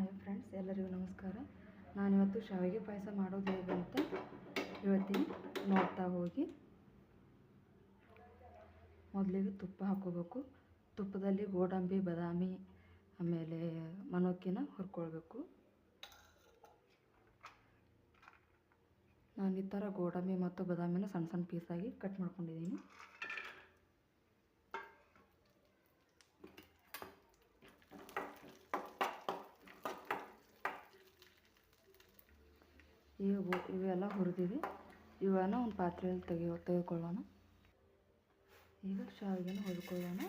Hi friends ಎಲ್ಲರಿಗೂ ನಮಸ್ಕಾರ. ನಾನಿವತ್ತು ಶಾವಿಗೆ ಪಾಯಸ ಮಾಡೋದು ಹೇಗೆ ಅಂತ ಇವತ್ತಿನ ನೋಡ್ತಾ ಹೋಗಿ. ಮೊದಲಿಗೆ ತುಪ್ಪ ಹಾಕ್ಕೋಬೇಕು. ತುಪ್ಪದಲ್ಲಿ ಗೋಡಂಬಿ, ಬಾದಾಮಿ, ಆಮೇಲೆ ಮನೋಕಿನ ಹುರ್ಕೊಳ್ಬೇಕು. ನಾನು ಈ ಥರ ಗೋಡಂಬಿ ಮತ್ತು ಬಾದಾಮಿನ ಸಣ್ಣ ಸಣ್ಣ ಪೀಸಾಗಿ ಕಟ್ ಮಾಡ್ಕೊಂಡಿದ್ದೀನಿ. ಇವು ಇವೆಲ್ಲ ಹುರಿದಿವೆ. ಇವನ್ನು ಒಂದು ಪಾತ್ರೆಯಲ್ಲಿ ತೆಗೆಯೋ, ತೆಗೆದುಕೊಳ್ಳೋಣ. ಈಗ ಶಾವಿಗೆನ ಹುರ್ಕೊಳ್ಳೋಣ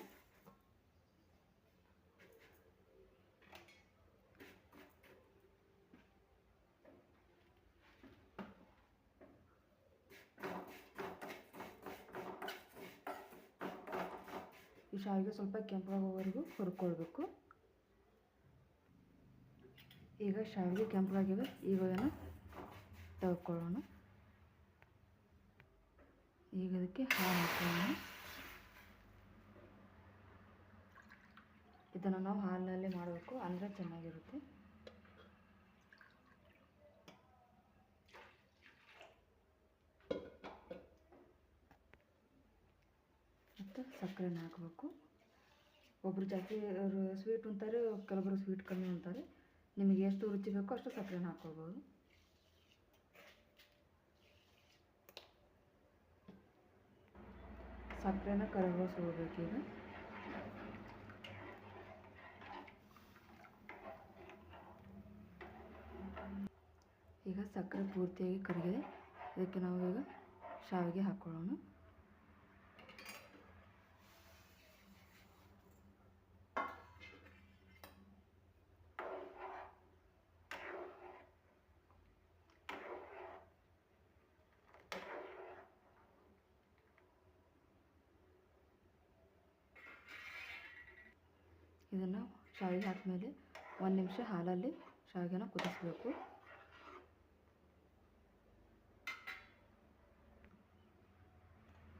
ಈ ಶಾವಿಗೆ ಸ್ವಲ್ಪ ಕೆಂಪಾಗೋವರೆಗೂ ಹುರ್ಕೊಳ್ಬೇಕು. ಈಗ ಶಾವಿಗೆ ಕೆಂಪಾಗಿವೆ. ಈಗ ಏನು ತೆಗೆದುಕೊಳ್ಳೋಣ. ಈಗ ಇದಕ್ಕೆ ಹಾಲು ಹಾಕೋಣ. ಇದನ್ನು ನಾವು ಹಾಲಿನಲ್ಲಿ ಮಾಡಬೇಕು. ಅಂದರೆ ಚೆನ್ನಾಗಿರುತ್ತೆ. ಮತ್ತು ಸಕ್ಕರೆನ ಹಾಕಬೇಕು. ಒಬ್ಬರು ಜಾಸ್ತಿ ಸ್ವೀಟ್ ಅಂತಾರೆ ಕೆಲವೊಬ್ಬರು ಸ್ವೀಟ್ ಕಮ್ಮಿ ಅಂತಾರೆ ನಿಮಗೆ ಎಷ್ಟು ರುಚಿ ಬೇಕೋ ಅಷ್ಟು ಸಕ್ಕರೆನ ಹಾಕ್ಕೊಳ್ಬೋದು. ಸಕ್ಕರೆನ ಕರಗಿಸ್ಕೋಬೇಕೀಗ ಈಗ ಸಕ್ಕರೆ ಪೂರ್ತಿಯಾಗಿ ಕರಗಿದೆ. ಇದಕ್ಕೆ ನಾವು ಈಗ ಶಾವಿಗೆ ಹಾಕ್ಕೊಳ್ಳೋಣ. ಇದನ್ನು ಶಾವಿಗೆ ಹಾಕಿದ್ಮೇಲೆ ಒಂದು ನಿಮಿಷ ಹಾಲಲ್ಲಿ ಶಾವಿಗೆನ ಕುದಿಸ್ಬೇಕು.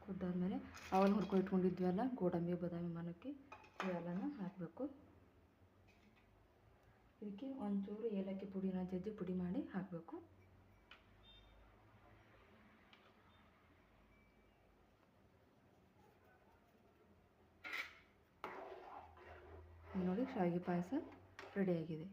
ಕುದ್ದಾದ್ಮೇಲೆ ಅವನ್ನ ಹುರ್ಕೊ ಇಟ್ಕೊಂಡಿದ್ವಲ್ಲ ಗೋಡಂಬಿ, ಬಾದಾಮಿ, ಮನಕ್ಕೆ, ಇವೆಲ್ಲನ ಹಾಕಬೇಕು. ಇದಕ್ಕೆ ಒಂಚೂರು ಏಲಕ್ಕಿ ಪುಡಿನ ಜಜ್ಜಿ ಪುಡಿ ಮಾಡಿ ಹಾಕಬೇಕು. ನೋಡಿ ಶಾವಿಗೆ ಪಾಯಸ ರೆಡಿಯಾಗಿದೆ